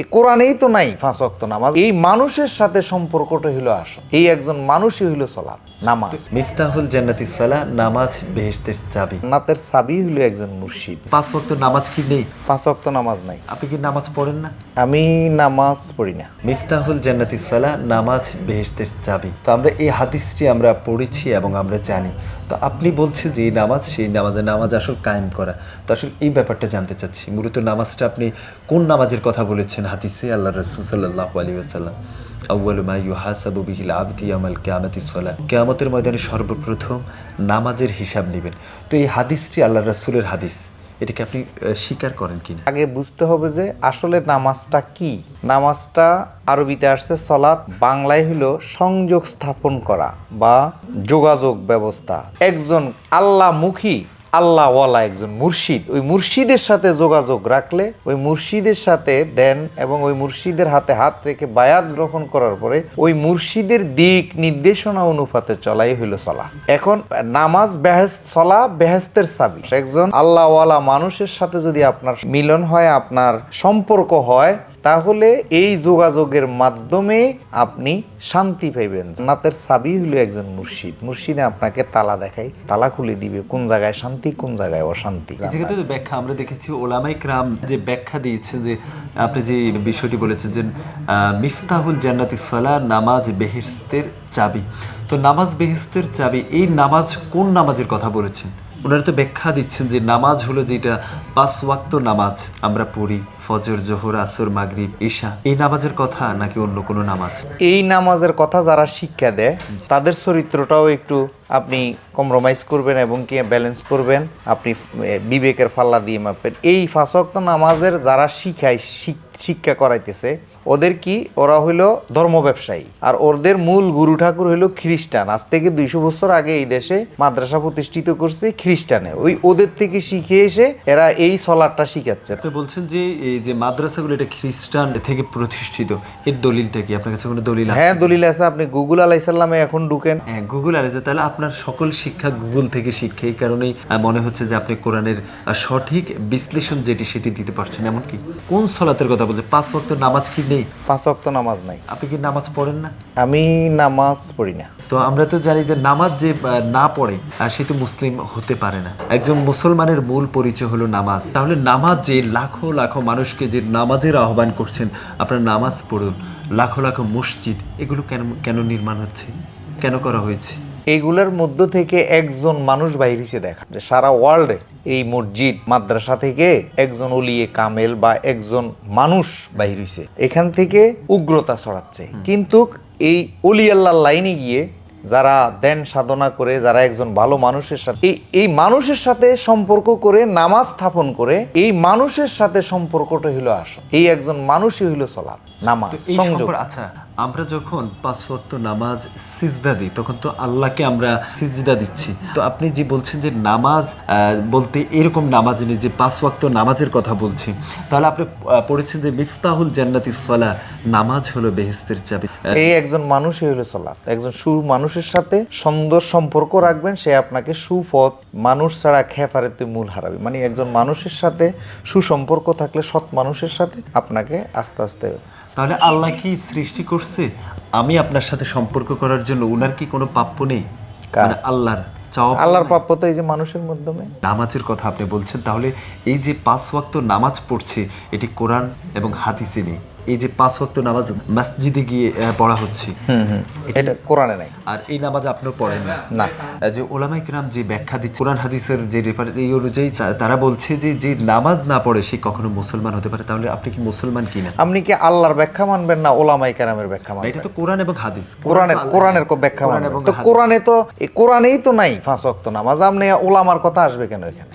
এই কোরআনেই তো নাই পাঁচ ওয়াক্ত নামাজ। এই মানুষের সাথে সম্পর্কটা হইল আসল। এই একজন মানুষই হইল সলাৎ নামাজ। মিফতাহুল জান্নাতি সালা নামাজ বেহেশতের চাবি। নাতের সাবি হইল একজন মুর্শিদ। পাঁচ ওয়াক্ত নামাজ কি নেই? পাঁচ ওয়াক্ত নামাজ নাই। আপনি কি নামাজ পড়েন না? আমি নামাজ পড়ি না। মিফতাহুল জান্নাতি সালা নামাজ বেহেশতের চাবি। তো আমরা এই হাদিসটি আমরা পড়েছি এবং আমরা জানি। তো আপনি বলছেন যে এই নামাজ, সেই নামাজের নামাজ আসল কায়েম করা। তো আসলে এই ব্যাপারটা জানতে চাচ্ছি। মূলত নামাজটা আপনি কোন নামাজের কথা বলেছেন হাদিসে? আল্লাহ রসুল্লাহ সাল্লাহ আলী আসাল্লাম আউ্বাল বিহিল আবদি আমাল কেয়ামতি সোলা কেয়ামতের ময়দানে সর্বপ্রথম নামাজের হিসাব নেবেন। তো এই হাদিসটি আল্লাহ রসুলের হাদিস। এটাকে আপনি স্বীকার করেন কিনা? আগে বুঝতে হবে যে আসলে নামাজটা কি? নামাজটা আরবিতে আসছে সলাৎ, বাংলায় হলো সংযোগ স্থাপন করা বা যোগাযোগ ব্যবস্থা। একজন আল্লাহমুখী আল্লাহওয়ালা একজন মুর্শিদ। ওই মুর্শিদের সাথে যোগাযোগ রাখলে, ওই মুর্শিদের সাথে দেন এবং ওই মুর্শিদের হাতে হাত রেখে বায়াত গ্রহণ করার পরে ওই মুর্শিদের দিক নির্দেশনা অনুপাতে চলাই হইল চলা এখন নামাজ বেহেস্ত চলা বেহেস্তের সাবি একজন আল্লাহওয়ালা মানুষের সাথে যদি আপনার মিলন হয়, আপনার সম্পর্ক হয় তাহলে এই যোগাযোগের মাধ্যমে আপনি শান্তি পাইবেন। নাতের সাবি হলো একজন মুর্শিদ। মুর্শিদে আপনাকে তালা দেখাই তালা খুলে দিবে কোন জায়গায় শান্তি, কোন জায়গায় অশান্তি। এই জায়গাতে তো ব্যাখ্যা আমরা দেখেছি ওলামাই ক্রাম যে ব্যাখ্যা দিয়েছে যে, আপনি যে বিষয়টি বলেছেন যে মিফতাহুল জান্নাতি সালা নামাজ বেহেস্তের চাবি। তো নামাজ বেহেস্তের চাবি, এই নামাজ কোন নামাজের কথা বলেছেন? ওনারা তো ব্যাখ্যা দিচ্ছেন যে নামাজ হলো যেটা পাঁচ ওয়াক্ত নামাজ, আমরা পড়ি, ফজর, জোহর, আসর, মাগরিব, ঈশা। এই নামাজের কথা নাকি অন্য কোনো নামাজ? এই নামাজের কথা যারা শিক্ষা দেয়, তাদের চরিত্রটাও একটু আপনি কম্প্রোমাইজ করবেন এবং কি ব্যালেন্স করবেন, আপনি বিবেকের ফাল্লা দিয়ে মাপবেন। এই ফাঁসক্ত নামাজের যারা শিখায় শিক্ষা করাইতেছে ওদের কি? ওরা হইল ধর্ম ব্যবসায়ী আর ওদের মূল গুরু ঠাকুর হইল খ্রিস্টান। আজ থেকে দুইশো বছর আগে এই দেশে মাদ্রাসা প্রতিষ্ঠিত করছে খ্রিস্টানে। ওই ওদের থেকে শিখে এসে এরা এই সলাটটা শিখাচ্ছে। আপনি বলছেন যে এই যে মাদ্রাসাগুলো এটা খ্রিস্টান থেকে প্রতিষ্ঠিত। এর দলিলটা কি? আপনার কাছে কোনো দলিল হ্যাঁ দলিল আছে। আপনি গুগল আলাইসাল্লামে এখন ঢুকেন। হ্যাঁ গুগল আছে তাহলে আপনার সকল শিক্ষা গুগল থেকে শিক্ষা এই কারণেই মনে হচ্ছে যে আপনি কোরআনের সঠিক বিশ্লেষণ যেটি সেটি দিতে পারছেন। এমনকি কোন সলাতের কথা বলছে পাঁচ ওয়াক্ত নামাজ কি নেই? পাঁচ ওয়াক্ত নামাজ নাই। আপনি কি নামাজ পড়েন না? আমি নামাজ পড়ি না। তো আমরা তো জানি যে নামাজ যে না পড়ে সে তো মুসলিম হতে পারে না। একজন মুসলমানের মূল পরিচয় হলো নামাজ। তাহলে নামাজ যে লাখো লাখো মানুষকে যে নামাজের আহ্বান করছেন আপনার নামাজ পড়ুন। লাখো লাখো মসজিদ এগুলো কেন কেন নির্মাণ হচ্ছে? কেন করা হয়েছে? এইগুলোর মধ্য থেকে একজন মানুষ বাইর হিসেবে দেখা। যে সারা ওয়ার্ল্ডে এই মসজিদ মাদ্রাসা থেকে একজন অলিয়ে কামেল বা একজন মানুষ বাইর হইছে। এখান থেকে উগ্রতা ছড়াচ্ছে। কিন্তু এই অলি আল্লাহর লাইনে গিয়ে যারা দেন সাধনা করে যারা একজন ভালো মানুষের সাথে এই এই মানুষের সাথে সম্পর্ক করে নামাজ স্থাপন করে এই মানুষের সাথে সম্পর্কটা হইল আসল। এই একজন মানুষই হইল চলাৎ নামাজ সংযোগ। আচ্ছা আমরা যখন পাঁচ ওয়াক্ত নামাজ সিজদা দিই তখন তো আল্লাহকে আমরা সিজদা দিচ্ছি। তো আপনি যে বলছেন যে নামাজ বলতে এরকম নামাজ নেই যে পাঁচ ওয়াক্ত নামাজের কথা বলছি। তাহলে আপনি পড়েছেন যে মিফতাহুল জান্নাতি সলা নামাজ হলো বেহেস্তের চাবি। এই একজন মানুষই হলো একজন সু মানুষের সাথে সুন্দর সম্পর্ক রাখবেন সে আপনাকে সুপথ মানুষ ছাড়া খেফারে তুই মূল হারাবি। মানে একজন মানুষের সাথে সুসম্পর্ক থাকলে সৎ মানুষের সাথে আপনাকে আস্তে আস্তে তাহলে আল্লাহ কি সৃষ্টি করছে আমি আপনার সাথে সম্পর্ক করার জন্য ওনার কি কোনো প্রাপ্য নেই? মানে আল্লাহর আল্লাহর? প্রাপ্য তো এই যে মানুষের মাধ্যমে নামাজের কথা আপনি বলছেন তাহলে এই যে পাঁচ ওয়াক্ত নামাজ পড়ছে এটি কোরআন এবং হাদিসে নেই এই যে পাঁচ ওয়াক্ত নামাজ মসজিদে গিয়ে পড়া হচ্ছে। এটা কোরআনে নাই। আর এই নামাজ আপনিও পড়েন না। না। যে ওলামাই কিরাম যে ব্যাখ্যা দিচ্ছে কোরআন হাদিসের যে রেফারেন্স এই অনুযায়ী তারা বলছে যে যে নামাজ না পড়ে সে কখনো মুসলমান হতে পারে। তাহলে আপনি কি মুসলমান কিনা? আপনি কি আল্লাহর ব্যাখ্যা মানবেন না ওলামাই কারামের ব্যাখ্যা মানবেন? এটা তো কোরআন এবং হাদিস। কোরআনের কোরআনের কো ব্যাখ্যা মানবেন। তো কোরআনে তো এই কোরআনেই তো নাই পাঁচ ওয়াক্ত নামাজ। আপনি ওলামার কথা আসবে কেন এখানে?